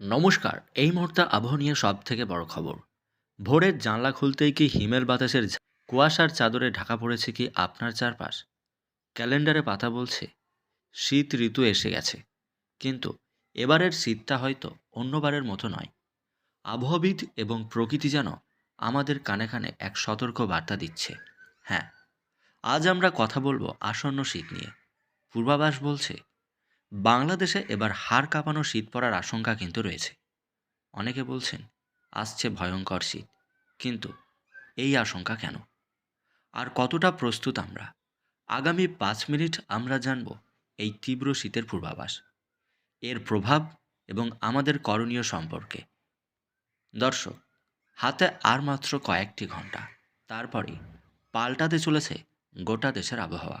নমস্কার, এই মুহূর্তে আবহাওয়া নিয়ে সব থেকে বড় খবর। ভোরের জানলা খুলতেই কি হিমেল বাতাসের কুয়াশার চাদরে ঢাকা পড়েছে কি আপনার চারপাশ? ক্যালেন্ডারে পাতা বলছে, শীত ঋতু এসে গেছে। কিন্তু এবারের শীতটা হয়তো অন্যবারের মতো নয়। আবহাওয়াবিদ এবং প্রকৃতি যেন আমাদের কানে কানে এক সতর্ক বার্তা দিচ্ছে। হ্যাঁ আজ আমরা কথা বলব আসন্ন শীত নিয়ে। পূর্বাভাস বলছে বাংলাদেশে এবার হাড় কাঁপানো শীত পড়ার আশঙ্কা কিন্তু রয়েছে। অনেকে বলছেন, আসছে ভয়ঙ্কর শীত। কিন্তু এই আশঙ্কা কেন? আর কতটা প্রস্তুত আমরা? আগামী পাঁচ মিনিট আমরা জানব এই তীব্র শীতের পূর্বাভাস, এর প্রভাব এবং আমাদের করণীয় সম্পর্কে। দর্শক, হাতে আর মাত্র কয়েকটি ঘণ্টা তারপরেই পাল্টাতে চলেছে গোটা দেশের আবহাওয়া।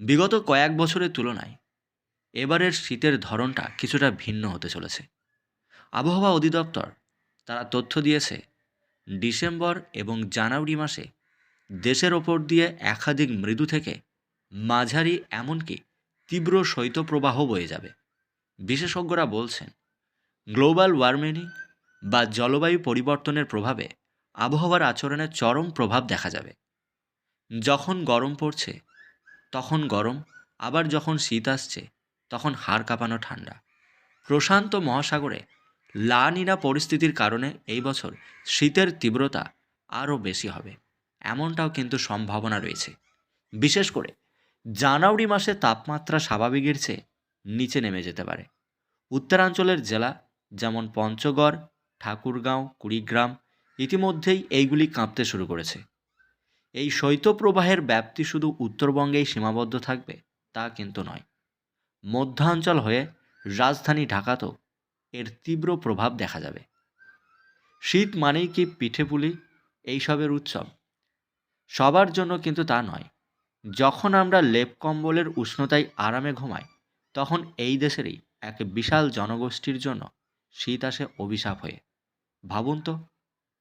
বিগত কয়েক বছরের তুলনায় এবারের শীতের ধরনটা কিছুটা ভিন্ন হতে চলেছে। আবহাওয়া অধিদপ্তর, তারা তথ্য দিয়েছে, ডিসেম্বর এবং জানুয়ারি মাসে দেশের ওপর দিয়ে একাধিক মৃদু থেকে মাঝারি এমনকি তীব্র শৈত্যপ্রবাহ বয়ে যাবে। বিশেষজ্ঞরা বলছেন, গ্লোবাল ওয়ার্মিং বা জলবায়ু পরিবর্তনের প্রভাবে আবহাওয়ার আচরণে চরম প্রভাব দেখা যাবে। যখন গরম পড়ছে, তখন গরম, আবার যখন শীত আসছে তখন হাড় কাঁপানো ঠান্ডা। প্রশান্ত মহাসাগরে লা নিনা পরিস্থিতির কারণে এই বছর শীতের তীব্রতা আরও বেশি হবে। এমনটাও কিন্তু সম্ভাবনা রয়েছে। বিশেষ করে জানুয়ারি মাসে তাপমাত্রা স্বাভাবিকের চেয়ে নিচে নেমে যেতে পারে। উত্তরাঞ্চলের জেলা যেমন পঞ্চগড়, ঠাকুরগাঁও, কুড়িগ্রাম ইতিমধ্যেই এইগুলি কাঁপতে শুরু করেছে। এই শৈত্যপ্রবাহের ব্যাপ্তি শুধু উত্তরবঙ্গেই সীমাবদ্ধ থাকবে তা কিন্তু নয়। মধ্যাঞ্চল হয়ে রাজধানী ঢাকাতেও এর তীব্র প্রভাব দেখা যাবে। শীত মানেই কি পিঠেপুলি এইসবের উৎসব। সবার জন্য কিন্তু তা নয়। যখন আমরা লেপ কম্বলের উষ্ণতায় আরামে ঘুমাই, তখন এই দেশেরই এক বিশাল জনগোষ্ঠীর জন্য শীত আসে অভিশাপ হয়ে। ভাবুন তো,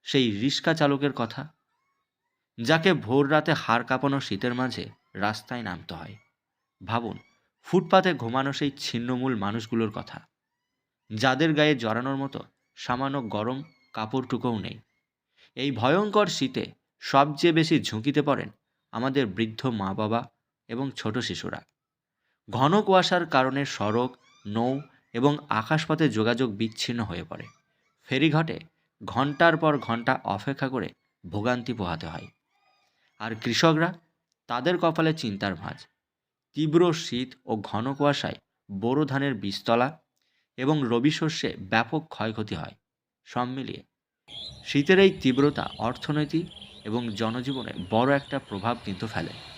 সেই রিক্সা চালকের কথা। যাকে ভোর রাতে হাড় কাঁপানো শীতের মাঝে রাস্তায় নামতে হয়। ভাবুন ফুটপাতে ঘুমানো সেই ছিন্নমূল মানুষগুলোর কথা। যাদের গায়ে জড়ানোর মতো সামান্য গরম কাপড়টুকুও নেই। এই ভয়ঙ্কর শীতে সবচেয়ে বেশি ঝুঁকিতে পড়েন আমাদের বৃদ্ধ মা বাবা এবং ছোট শিশুরা। ঘন কুয়াশার কারণে সড়ক, নৌ এবং আকাশপথে যোগাযোগ বিচ্ছিন্ন হয়ে পড়ে। ফেরিঘাটে ঘণ্টার পর ঘণ্টা অপেক্ষা করে ভোগান্তি পোহাতে হয়। আর কৃষকরা তাদের কপালে চিন্তার ভাঁজ। তীব্র শীত ও ঘন কুয়াশায় বোরো ধানের বীজতলা এবং রবি শস্যে ব্যাপক ক্ষয়ক্ষতি হয়। সব মিলিয়ে শীতের এই তীব্রতা অর্থনীতি এবং জনজীবনে বড় একটা প্রভাব কিন্তু ফেলে।